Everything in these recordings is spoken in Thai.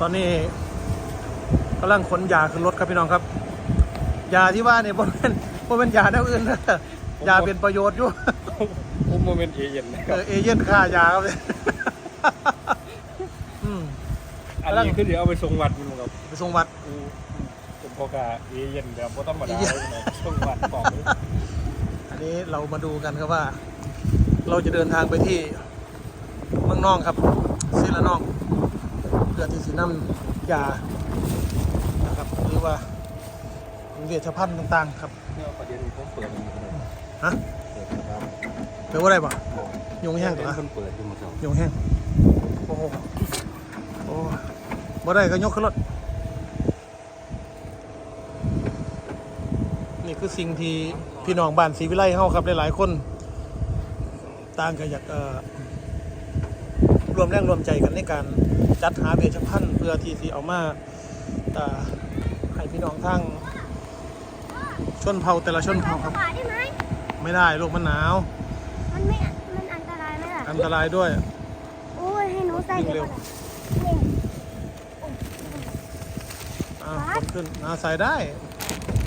ตอนนี้กำลังขนยาขึ้นรถครับพี่น้องครับ ยาที่ว่าเนี่ยบ่เป็นบ่เป็นยาแนวอื่นนะยาเป็นประโยชน์อยู่ผมโมเมนต์เอเย็นนะคเอรับอเอเย่นค่ายาครับเลยอืมอันนี้คือเดี๋ยวเอาไปส่งวัดคุณครับไปส่งวัดกูผมพอกาเอเย็นแบบบ่ธรรมดาเอเย่นเลยนะส่งวัดบอกเลยอันนี้เรามาดูกันครับว่า เราจะเดินทางไปที่เมืองนองครับซีละนองเพื่อที่จะนำยานะครับหรือว่าเวชภัณฑ์ต่างๆ ครับเนี่ยประเด็นผมเปิดอยู่เลยฮะเปิดนะครับเปิดว่าอะไรบ่ยุงแห้งเป็ตันวคนเปิดอยู่มั้งครับยุงแห้งโอ้โหโอ้บ่ได้ก็ยกขึ้นรถนี่คือสิ่งที่พี่น้องบ้านศรีวิไลเฮาครับหลายๆคน ต่างก็อยากเอ่อรวมแรงรวมใจกันในการ จัดหาเวชภัณฑ์เพื่อที่สิเอามาเอ่อให้พี่น้องทั้งชนเผ่าแต่ละชนเผ่าครับป่าได้ไหมไม่ได้ลูกมันหนาว มันไม่ มันอันตรายไหมล่ะ อันตรายด้วย โอ้ยให้หนูใส่วิ่งเร็เดี๋ยววก่อนนะนี่อ่าคนขึ้นอ่าใส่ได้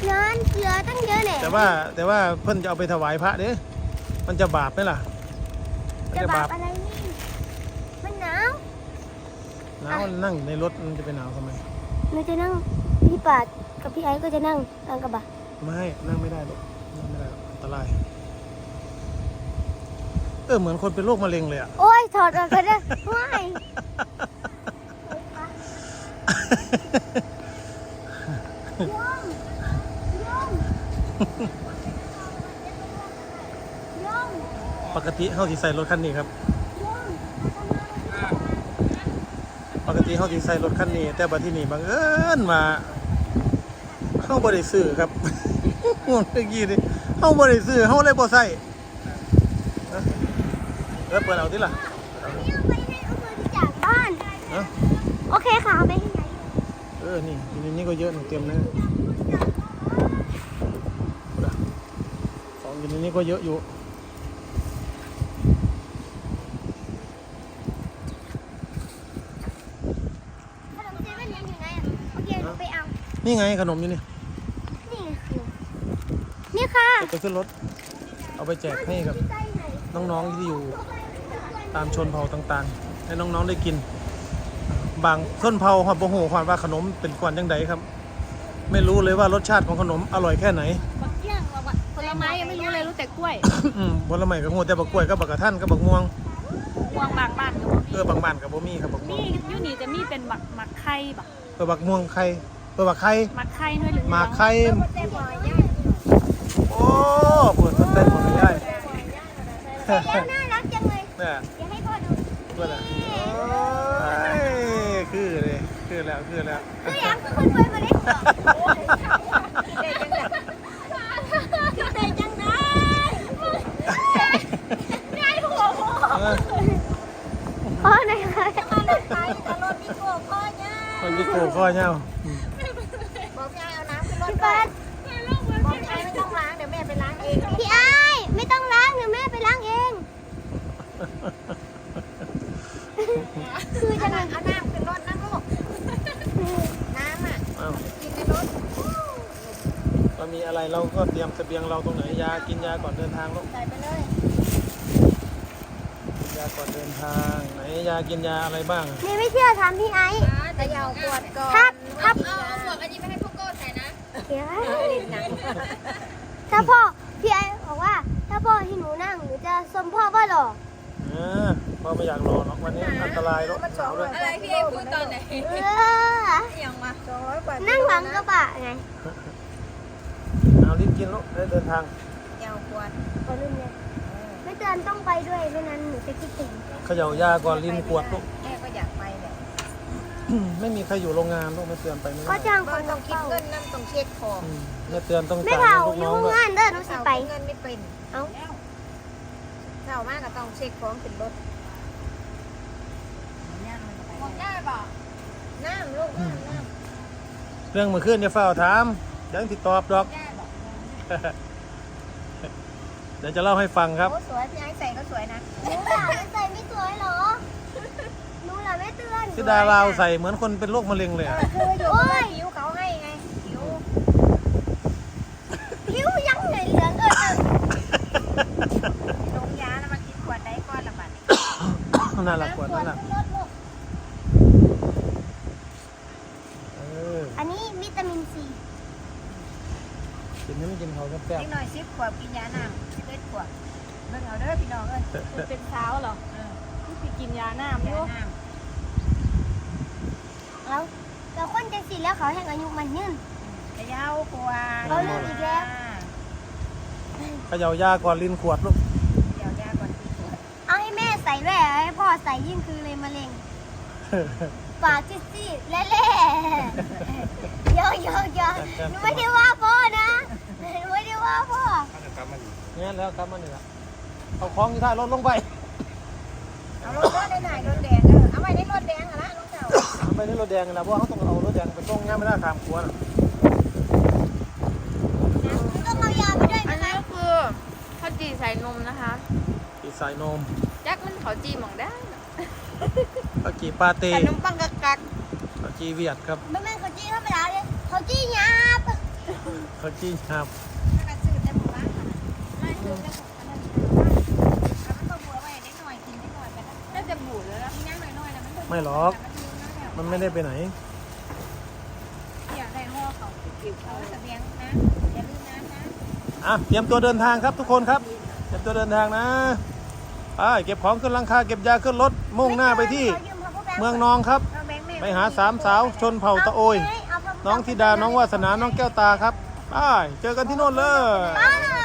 เงินเกลือตั้งเยอะเนี่ยแต่ว่าแต่ว่าเพิ่นจะเอาไปถวายพระเด้มันจะบาปไหมล่ะมันจะจะบาบาปปอะไรนี่ มันหนาว หนาวนั่งในรถมันจะไปหนาวทำไม หนูจะนั่งพี่ปาดกับพี่ไอ้ก็จะนั่งนั่งกระบะไม่นั่งไม่ได้หรอกนั่งไม่ได้หรอกอันตราย เออเหมือนคนเป็นโรคมะเร็งเลยอะโอ้ยถอดออกก็ได้ว้ายยมยมยมปกติเฮาสิใส่รถคันนี้ครับ ยม ปกติเฮาสิใส่รถคันนี้ แต่บัดที่นี่บังเอิญมาเฮาบ่ได้ซื้อครับเมื่อกี้นี่เฮาบ่ได้ซื้อเฮาเลยบ่ใส่นะเออเปิดเอาดิล่ะเอาไปให้เอาไปที่จากบ้านเอ้าโอเคค่ะเอาไปให้ไหนเออ นี่อยู่ในนี้ก็เยอะหนึ่งเต็มเลยของอยู่ในนี้ก็เยอะอยู่ ขนมเซเว่นยังอยู่ไหนอะโอเคหนูไปเอา นี่ไงขนมอยู่นี่นี่ไงขนมนี่ค่ะเอาไปขึ้นรถ เอาไปแจกให้กับไส้ไหนน้องๆที่อยู่ตามชนเผ่าต่างๆ ให้น้องๆได้กิน บางชนเผ่าหอบโบโหความว่าขนมเป็นควันยังไงครับ ไม่รู้เลยว่ารสชาติของขนมอร่อยแค่ไหนบักเกี้ยงบักบักผลไม้ยังไม่รู้เลยรู้แต่กล้วยอืมผลไม้กับหัวแต่บักกล้วยกับบักกระท่านกับบักม่วงม่วงบางบ้านก็บ่เออบางบ้านกับบ่มีครับบักม่มีวงมีอยู่นี่จะมีเป็นบักมักไข่บักเออบักม่วงไข่ เออบักไข่มักไข่ด้วยหรือหมากไข่เต็มหมดย่าโอ้เปิดต้นเต้นหมดเลยได้แล้วน่ารักจังเลยเนี่ยอย่าให้พ่อดูเพื่อนอะโอ้ยคือเลยคือแล้วคือแล้วคืออยากคือคนรวยมาเล่นก่อนคือใจจังนะได้หัวพ่อเออพ่อไหนคะจะมารถไฟแต่รถมีโกพ่อเนี่ยมันมีโกข้อเน่า บอกยายเอาน้ำขึ้นรถ ก่อนบอกยายไม่ต้องล้างเดี๋ยวแม่ไปล้างเอง พี่ไอ้ายไม่ต้องล้างเดี๋ยวแม่ไปล้างเอง คือจะไงเอาน้ำขึ้นรถนะลูก น้ำอะ อ้าวกินในรถ เรามีอะไรเราก็เตรียมเสบียงเราตรงไหนยากินยาก่อนเดินทางลูกใส่ไปเลย กินยาก่อนเดินทางไหนยากินยาอะไรบ้างอะนี่ไม่เชื่อถามพี่ไอ้ แต่อยาวกวดก่อนครับครับเอาเอาหมวกอันนี้ไปให้ พวกโก้ใส่นะเดี๋ยถ้าพ่อพี่ไอ้บอกว่า ถ้าพ่อที่หนูนั่งหนูจะสมพ่อว่าหรอเออพ่อไม่อยากรอหรอกวันนี้อันตรายรอกหนาวด้วยอะไรพี่เอพูดตอนไหนเออยังมานั่งหลังกระบะไงเอารีบกินลูกได้เดินทางยาวกวดขอลืมเลยไม่เตือนต้องไปด้วยไม่นั้นหนูจะคิดถึงเขย่ายาก่อนลิ้นขวดลูก แม่ก็อยากไปแหละ ไม่มีใครอยู่โรงงานลูกไม่เตือนไปไม่ก็ได้จ้างคก็นต้องคิดเฝ้าเงินนั่นต้องเช็คของอืมไม่เตือนต้องไม่จ่ายเผาให้ลูกอน้องด้วยยู่งานเด้อหนูสิเสาไป เงินไม่เป็นเอ้าเสามากก็ต้องเช็คของขึ้นรถของย่าบอกน้ำลูกน้ำน้เรื่องเมื่อคืนจะเฝ้าถามยังติดตอบดอกเดี๋ยวจะเล่าให้ฟังครับำโอ้สวยพี่ไอ้ใส่ก็สวยนะหนูหล่ะไม่ใส่ไม่สวยเหรอหนูหล่ะไม่เตือน ธิ ดาลาวใส่เหมือนคนเป็นโรคมะเร็งเลยอะคืออยู่ก็ว่าผิวเขาให้ไงผิวผิวยังไงเหลืองเออลงยาแล้วมากินขวดได้ก้อนละบาทน่ารักกว่านั่นแหละเอออันนี้วิตามินซีกินนี่ไม่กินเขาแซ่บเล็กน้อยสิบขวบกินยาหน้ำสิบเอ็ดขวบเบิ่งเอาเด้อพี่น้องเอ้ยเป็นเช้าเหรอเออที่กินยาหน้าม่ยารู้น้ำ แล้วแต่คนจังสีแล้วเขาแห่งอายุมันยืนกระยาวกว่าเอาเรื่องอีกแล้วๆเขย่ายาก่อนลิ้นขวดลูกเดี๋ยวยาก่อนกินขวดเอาให้แม่ใส่แหวนให้พ่อใส่ยิ่งคือเลยมะเร็งปากจิ๊ซี่ๆเล่ๆยอกยอกยอกหนูไม่ได้ว่าพ่อนะหนูไม่ได้ว่าพ่อถ้าจะกลับมาอยู่งั้นแล้วครับมันนี่ละเอาของที่ท่ารถลงไป เอารถเด้อได้ไหนรถแดงเด้อเอาไว้ในรถแดงอะนะน้องเจ้าเอาไป ในรถแดงนะเพราะว่าเขาต้องเอารถแดงไปส่งง่ายไม่ได้ขามขัวน่ะต้องเอายาไปด้วยอันนะนี้คะก็คือข้าวจี่ใส่นมนะคะอีสายนมยักษ์มันขาวจี่หมองได้ข้าวจีปาเต้ขนมปังกักกักข้าวจีเวียดครับไม่แม่นเขาจี้ธรรมดาเลยเขาจี้หยาบข้าวจีครับถ้ากระสือจะหมู่บ้านค่ะไม่คือจะอันนั้นเอามันก็บัวไว้นิดหน่อยกินนิดหน่อยกันนะน่าจะบูดแล้วนะกินย่างหน่อยๆนะมันไม่หรอก มันไม่ได้ไปไหน อยากได้ห่อเขาจิ๋วเขาเสบียงนะอย่าลืมน้ำนะอะเตรียมตัวเดินทางครับทุกคนครับเตรียมตัวเดินทางนะไปเก็บของขึ้นหลังคาเก็บยาขึ้นรถมุ่งหน้าไปที่เมืองนองครับเอาแบงค์แม่ไปหาสามสาวชนเผ่าตะโอย น้องธิดาน้องวาสนาน้องแก้วตาครับไปเจอกันที่โน่นเลยป้า